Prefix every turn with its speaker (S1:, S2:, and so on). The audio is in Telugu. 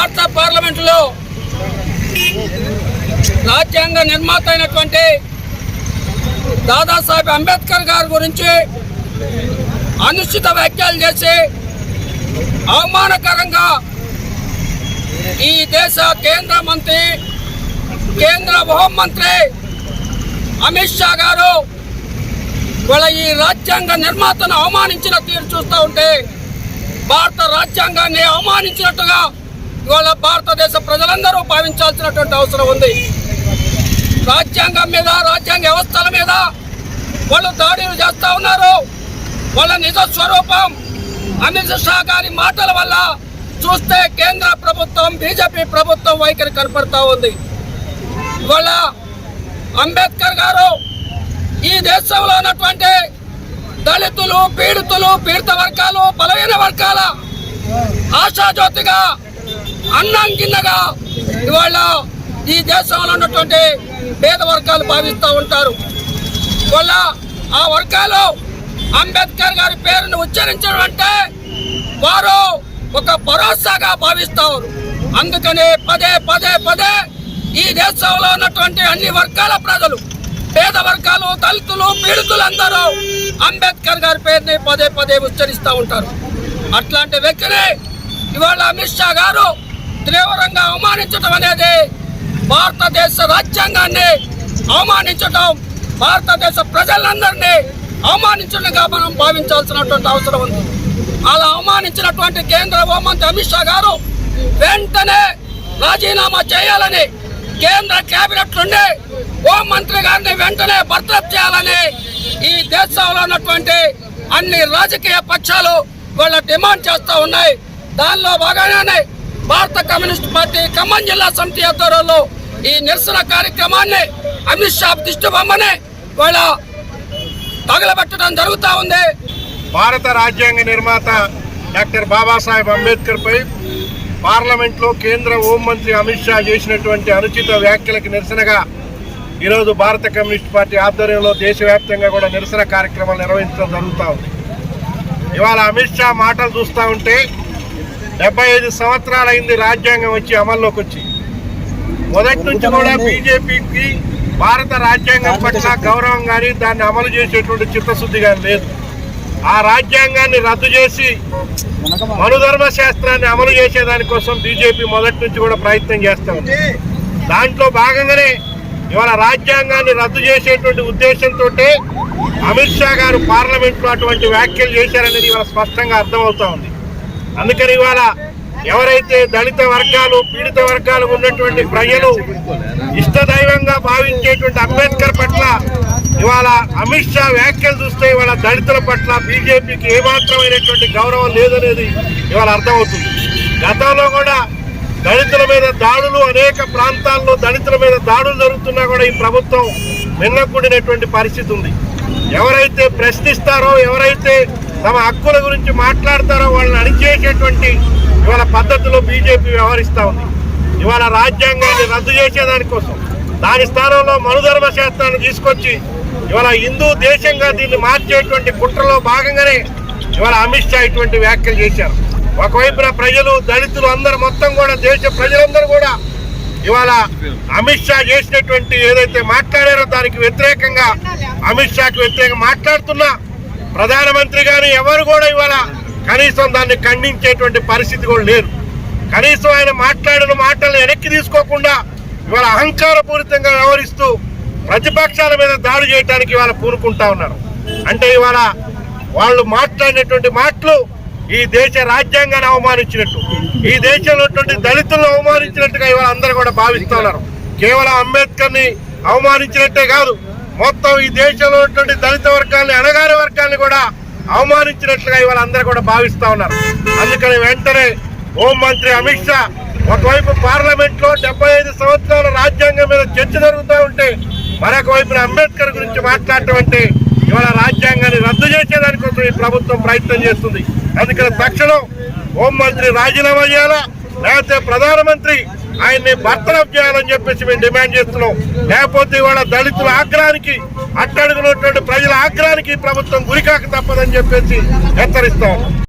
S1: భారత పార్లమెంట్లో రాజ్యాంగ నిర్మాత అయినటువంటి దాదాసాహెబ్ అంబేద్కర్ గారి గురించి అనుచిత వ్యాఖ్యలు చేసి అవమానకరంగా ఈ దేశ కేంద్ర మంత్రి కేంద్ర హోంమంత్రి అమిత్ షా గారు వాళ్ళ ఈ రాజ్యాంగ నిర్మాతను అవమానించిన తీరు చూస్తూ ఉంటే భారత రాజ్యాంగాన్ని అవమానించినట్టుగా ఇవాళ భారతదేశ ప్రజలందరూ భావించాల్సినటువంటి అవసరం ఉంది. రాజ్యాంగం మీద రాజ్యాంగ వ్యవస్థల మీద వాళ్ళు దాడులు చేస్తూ ఉన్నారు. వాళ్ళ నిజ స్వరూపం అమిత్ షా గారి మాటల వల్ల చూస్తే కేంద్ర ప్రభుత్వం బీజేపీ ప్రభుత్వం వైఖరి కనపడతా ఉంది. ఇవాళ అంబేద్కర్ గారు ఈ దేశంలో ఉన్నటువంటి దళితులు పీడితులు పీడిత వర్గాలు బలహీన వర్గాల ఆశాజ్యోతిగా అన్నం కిందగా ఇవాళ ఈ దేశంలో ఉన్నటువంటి పేద వర్గాలు భావిస్తూ ఉంటారు. ఇవాళ ఆ వర్గాలు అంబేద్కర్ గారి పేరును ఉచ్చరించడం అంటే వారు ఒక భరోసాగా భావిస్తారు అందుకనే పదే పదే పదే ఈ దేశంలో ఉన్నటువంటి అన్ని వర్గాల ప్రజలు పేద వర్గాలు దళితులు పీడితులందరూ అంబేద్కర్ గారి పేరుని పదే పదే ఉచ్చరిస్తూ ఉంటారు. అట్లాంటి వ్యక్తిని ఇవాళ అమిత్ షా గారు తీవ్రంగా అవమానించడం అనేది భారతదేశ రాజ్యాంగాన్ని అవమానించడం భారతదేశ ప్రజలందరినీ అవమానించడంగా మనం భావించాల్సినటువంటి అవసరం ఉంది. అలా అవమానించినటువంటి కేంద్ర హోంమంత్రి అమిత్ షా గారు వెంటనే రాజీనామా చేయాలని కేంద్ర కేబినెట్ నుండి హోంమంత్రి గారిని వెంటనే బర్తరఫ్ చేయాలని ఈ దేశంలో ఉన్నటువంటి అన్ని రాజకీయ పక్షాలు వాళ్ళ డిమాండ్ చేస్తూ ఉన్నాయి. దానిలో బాగానే భారత కమ్యూనిస్ట్ పార్టీ ఖమ్మం జిల్లా సమితి ఆధ్వర్యంలో ఈ నిరసన కార్యక్రమాన్ని అమిత్ షా దిష్టిబొమ్మని వాళ్ళ తగలబెట్టడం జరుగుతూ ఉంది.
S2: భారత రాజ్యాంగ నిర్మాత డాక్టర్ బాబాసాహెబ్ అంబేద్కర్ పై పార్లమెంట్లో కేంద్ర హోంమంత్రి అమిత్ షా చేసినటువంటి అనుచిత వ్యాఖ్యలకు నిరసనగా ఈరోజు భారత కమ్యూనిస్ట్ పార్టీ ఆధ్వర్యంలో దేశవ్యాప్తంగా కూడా నిరసన కార్యక్రమాలు నిర్వహించడం జరుగుతూ ఉంది. ఇవాళ అమిత్ షా మాటలు చూస్తూ ఉంటే డెబ్బై ఐదు సంవత్సరాలైంది రాజ్యాంగం వచ్చి అమల్లోకి వచ్చి. మొదటి నుంచి కూడా బీజేపీకి భారత రాజ్యాంగం పట్ల గౌరవం కానీ దాన్ని అమలు చేసేటువంటి చిత్తశుద్ధి కానీ లేదు. ఆ రాజ్యాంగాన్ని రద్దు చేసి మనుధర్మ శాస్త్రాన్ని అమలు చేసేదానికోసం బీజేపీ మొదటి నుంచి కూడా ప్రయత్నం చేస్తా ఉంది. దాంట్లో భాగంగానే ఇవాళ రాజ్యాంగాన్ని రద్దు చేసేటువంటి ఉద్దేశంతో అమిత్ షా గారు పార్లమెంట్లో అటువంటి వ్యాఖ్యలు చేశారనేది ఇవాళ స్పష్టంగా అర్థమవుతా ఉంది. అందుకని ఇవాళ ఎవరైతే దళిత వర్గాలు పీడిత వర్గాలు ఉన్నటువంటి ప్రజలు ఇష్టదైవంగా భావించేటువంటి అంబేద్కర్ పట్ల ఇవాళ అమిత్ షా వ్యాఖ్యలు చూస్తే ఇవాళ దళితుల పట్ల బీజేపీకి ఏమాత్రమైనటువంటి గౌరవం లేదనేది ఇవాళ అర్థమవుతుంది. గతంలో కూడా దళితుల మీద దాడులు అనేక ప్రాంతాల్లో దళితుల మీద దాడులు జరుగుతున్నా కూడా ఈ ప్రభుత్వం నిన్నకూడినటువంటి పరిస్థితి ఉంది. ఎవరైతే ప్రశ్నిస్తారో ఎవరైతే తమ హక్కుల గురించి మాట్లాడతారో వాళ్ళని అణిచేసేటువంటి ఇవాళ పద్ధతిలో బీజేపీ వ్యవహరిస్తూ ఉంది. ఇవాళ రాజ్యాంగాన్ని రద్దు చేసేదానికోసం దాని స్థానంలో మనుధర్మ శాస్త్రాన్ని తీసుకొచ్చి ఇవాళ హిందూ దేశంగా దీన్ని మార్చేటువంటి కుట్రలో భాగంగానే ఇవాళ అమిత్ షా ఇటువంటి వ్యాఖ్యలు చేశారు. ఒకవైపున ప్రజలు దళితులు అందరూ మొత్తం కూడా దేశ ప్రజలందరూ కూడా ఇవాళ అమిత్ షా చేసినటువంటి ఏదైతే మాట్లాడారో దానికి వ్యతిరేకంగా అమిత్ షాకి వ్యతిరేకంగా మాట్లాడుతున్నా ప్రధానమంత్రి గారు ఎవరు కూడా ఇవాళ కనీసం దాన్ని ఖండించేటువంటి పరిస్థితి కూడా లేరు కనీసం ఆయన మాట్లాడిన మాటలను వెనక్కి తీసుకోకుండా ఇవాళ అహంకారపూరితంగా వ్యవహరిస్తూ ప్రతిపక్షాల మీద దాడి చేయడానికి ఇవాళ పూనుకుంటా ఉన్నారు. అంటే ఇవాళ వాళ్ళు మాట్లాడినటువంటి మాటలు ఈ దేశ రాజ్యాంగాన్ని అవమానించినట్టు ఈ దేశంలో దళితులను అవమానించినట్టుగా ఇవాళ అందరూ కూడా భావిస్తున్నారు కేవలం అంబేద్కర్ని అవమానించినట్టే కాదు మొత్తం ఈ దేశంలో ఉన్నటువంటి దళిత వర్గాల్ని అణగారి వర్గాల్ని కూడా అవమానించినట్లుగా ఇవాళ అందరూ కూడా భావిస్తా ఉన్నారు. అందుకని వెంటనే హోంమంత్రి అమిత్ షా ఒకవైపు పార్లమెంట్లో డెబ్బై ఐదు సంవత్సరాల రాజ్యాంగం మీద చర్చ జరుగుతూ ఉంటే మరొక వైపున అంబేద్కర్ గురించి మాట్లాడటం అంటే ఇవాళ రాజ్యాంగాన్ని రద్దు చేసేదానికోసం ఈ ప్రభుత్వం ప్రయత్నం చేస్తుంది. అందుకని తక్షణం హోంమంత్రి రాజీనామా చేయాలా? లేకపోతే ప్రధానమంత్రి ఆయన్ని బర్తరఫ్ చేయాలని చెప్పేసి మేము డిమాండ్ చేస్తున్నాం. లేకపోతే ఇవాళ దళితుల ఆగ్రహానికి అట్టడుగునటువంటి ప్రజల ఆగ్రహానికి ప్రభుత్వం గురికాక తప్పదని చెప్పేసి హెచ్చరిస్తాం.